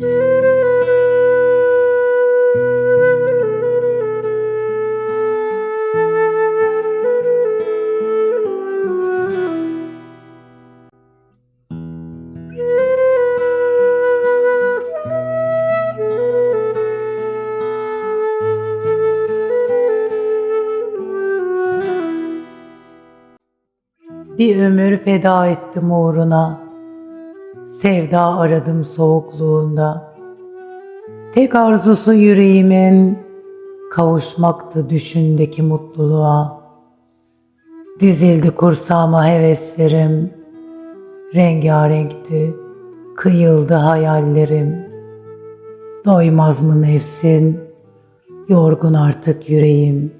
Bir ömür feda ettim uğruna. Sevda aradım soğukluğunda. Tek arzusu yüreğimin kavuşmaktı düşündeki mutluluğa. Dizildi kursağıma heveslerim. Rengarenkti, kıyıldı hayallerim. Doymaz mı nefsin, yorgun artık yüreğim.''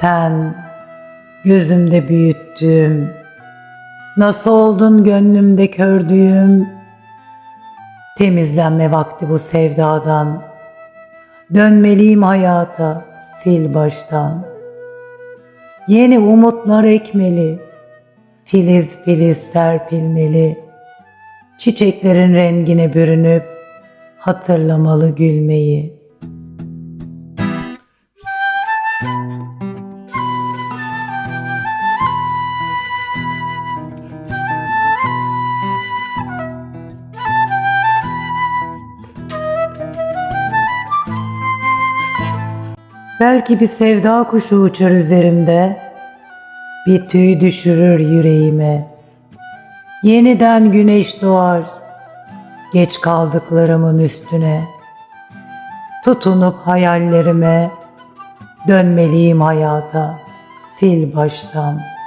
Sen gözümde büyüttüğüm, nasıl oldun gönlümde kördüğüm, temizlenme vakti bu sevdadan, dönmeliyim hayata sil baştan. Yeni umutlar ekmeli, filiz filiz serpilmeli, çiçeklerin rengine bürünüp hatırlamalı gülmeyi.'' Belki bir sevda kuşu uçar üzerimde, bir tüy düşürür yüreğime. Yeniden güneş doğar, geç kaldıklarımın üstüne. Tutunup hayallerime, dönmeliyim hayata, sil baştan.''